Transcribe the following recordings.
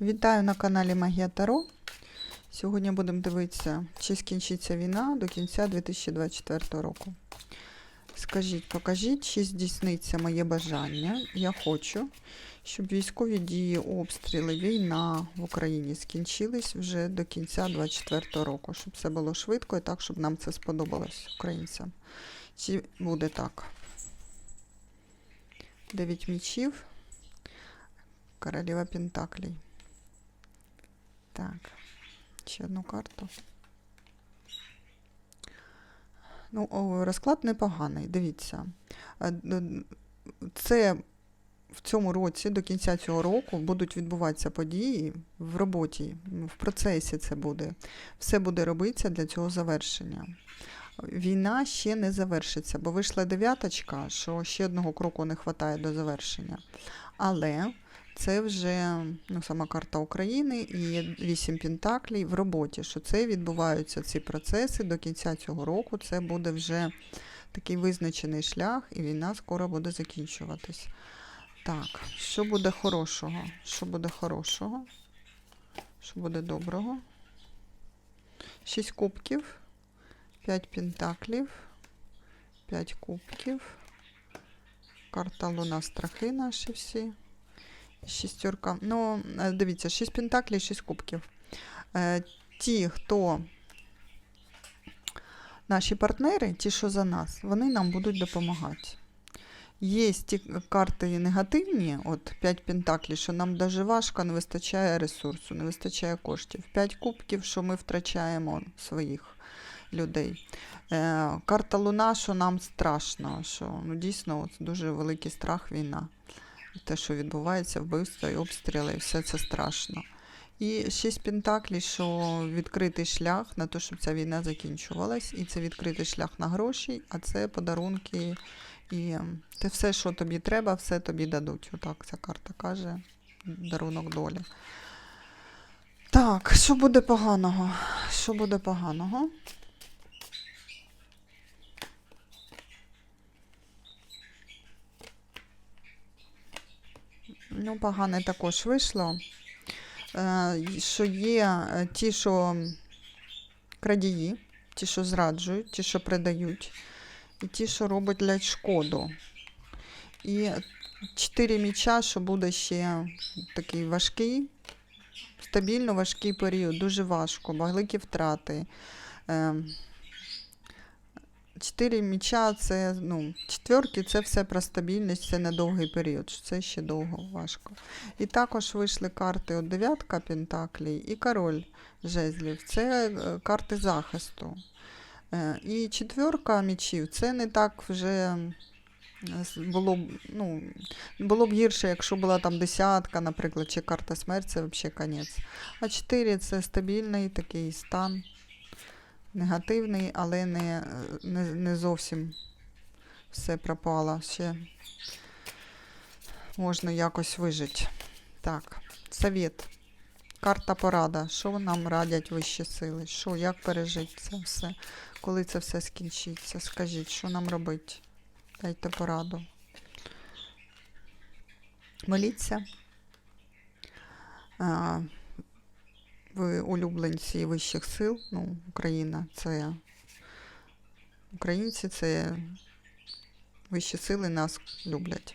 Вітаю на каналі Магія Таро. Сьогодні будемо дивитися, чи скінчиться війна до кінця 2024 року. Скажіть, покажіть, чи здійсниться моє бажання. Я хочу, щоб військові дії, обстріли, війна в Україні скінчились вже до кінця 2024 року, щоб все було швидко і так, щоб нам це сподобалось українцям. Чи буде так? Дев'ять мічів. Королева Пентаклей. Так, ще одну карту. Ну, розклад непоганий. Дивіться. Е, Це в цьому році, до кінця цього року, будуть відбуватися події в роботі, в процесі це буде. Все буде робитися для цього завершення. Війна ще не завершиться, бо вийшла дев'яточка, що ще одного кроку не вистачає до завершення. Але це вже ну, сама карта України і вісім пентаклей в роботі, що це відбуваються ці процеси до кінця цього року. Це буде вже такий визначений шлях, і війна скоро буде закінчуватись. Так, що буде хорошого? Що буде хорошого? Що буде доброго? Шість кубків, п'ять пентаклів, п'ять кубків. Карта Луна страхи наші всі. Шістерка. Ну, е, дивіться, 6 пентаклів, 6 кубків. Е, ті, хто наші партнери, ті, що за нас, вони нам будуть допомагати. Є ті карти негативні, от 5 пентаклів, що нам дуже важко, не вистачає ресурсу, не вистачає коштів. 5 кубків, що ми втрачаємо своїх людей. Е, карта Луна, що нам страшно, що ну, дійсно от, дуже великий страх війна те, що відбувається, вбивства і обстріли, і все це страшно. І шість пентаклів, що відкритий шлях на те, щоб ця війна закінчувалась, і це відкритий шлях на гроші, а це подарунки і те все, що тобі треба, все тобі дадуть. Отак ця карта каже. Дарунок долі. Так, що буде поганого? Що буде поганого? Ну, погане також вийшло. Е, Що є е, ті, що крадії, ті, що зраджують, ті, що предають, і ті, що роблять шкоду. І чотири міча, що буде ще такий важкий, стабільно важкий період, дуже важко, великі втрати. Чотири міча це, ну, четверки це все про стабільність, це на довгий період, це ще довго важко. І також вийшли карти от дев'ятка пентаклей і король жезлів. Це е, карти захисту. Е, І четверка мічів це не так вже було б, ну, було б гірше, якщо була там десятка, наприклад, чи карта смерть, це взагалі конець. А чотири це стабільний такий стан негативний, але не, не, не зовсім все пропало. Ще можна якось вижити. Так, совет. Карта порада. Що нам радять вищі сили? Що, як пережити це все? Коли це все скінчиться? Скажіть, що нам робити? Дайте пораду. Моліться. Ви улюбленці вищих сил, ну, Україна це українці, це вищі сили нас люблять.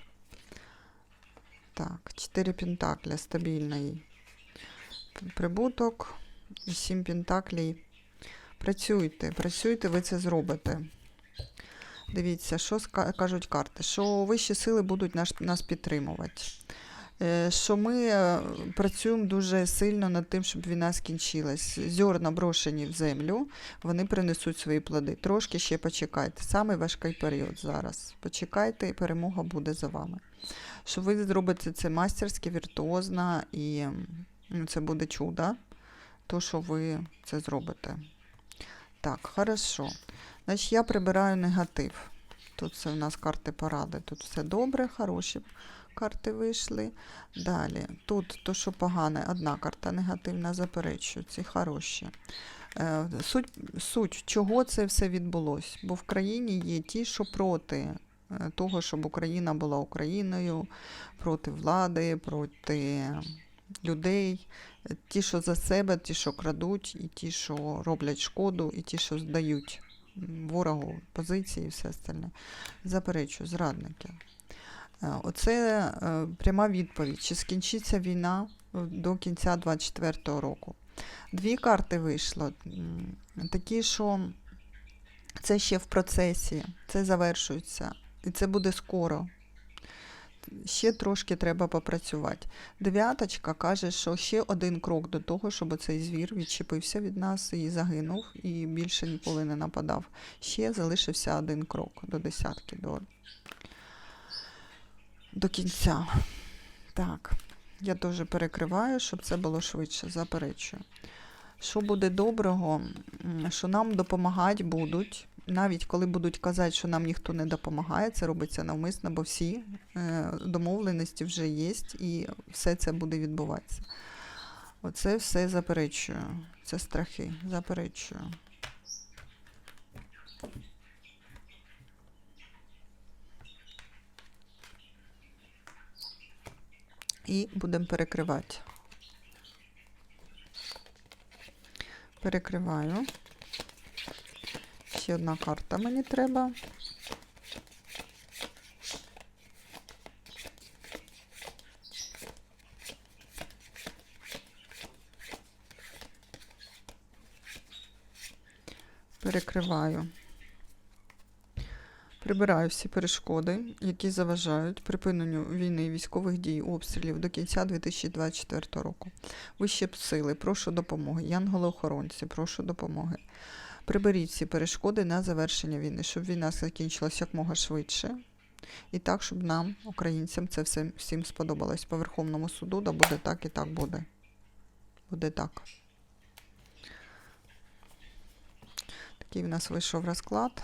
Так, 4 пентакля, стабільний прибуток, 7 пентаклей. Працюйте, працюйте, ви це зробите. Дивіться, що кажуть карти, що вищі сили будуть нас підтримувати. Е, Що ми е, працюємо дуже сильно над тим, щоб війна скінчилась. Зерна брошені в землю, вони принесуть свої плоди. Трошки ще почекайте. Самий важкий період зараз. Почекайте, і перемога буде за вами. Що ви зробите це мастерськи, віртуозно, і ну, це буде чудо, то, що ви це зробите. Так, хорошо. Значить, я прибираю негатив. Тут це в нас карти поради. Тут все добре, хороші карти вийшли. Далі, тут то, що погане, одна карта негативна, заперечую, ці хороші. Е, Суть, суть, чого це все відбулося? Бо в країні є ті, що проти е, того, щоб Україна була Україною, проти влади, проти людей, ті, що за себе, ті, що крадуть, і ті, що роблять шкоду, і ті, що здають ворогу позиції і все остальне. Заперечую, зрадники. Е, Оце е, пряма відповідь. Чи скінчиться війна е, до кінця 24-го року? Дві карти вийшло. Такі, що це ще в процесі, це завершується. І це буде скоро. Ще трошки треба попрацювати. Дев'яточка каже, що ще один крок до того, щоб цей звір відчепився від нас і загинув, і більше ніколи не нападав. Ще залишився один крок до десятки, до, до кінця. Так, я теж перекриваю, щоб це було швидше, заперечую. Що буде доброго, що нам допомагати будуть, навіть коли будуть казати, що нам ніхто не допомагає, це робиться навмисно, бо всі е, домовленості вже є, і все це буде відбуватися. Оце все заперечую. Це страхи, заперечую. І будемо перекривати. Перекриваю. Ще одна карта мені треба. Перекриваю. Прибираю всі перешкоди, які заважають припиненню війни, військових дій, обстрілів до кінця 2024 року. Вищі б сили, прошу допомоги. Янголи-охоронці, прошу допомоги. Приберіть всі перешкоди на завершення війни, щоб війна закінчилася якмога швидше. І так, щоб нам, українцям, це все всім сподобалось. По Верховному суду, да буде так і так буде. Буде так. Такий в нас вийшов розклад.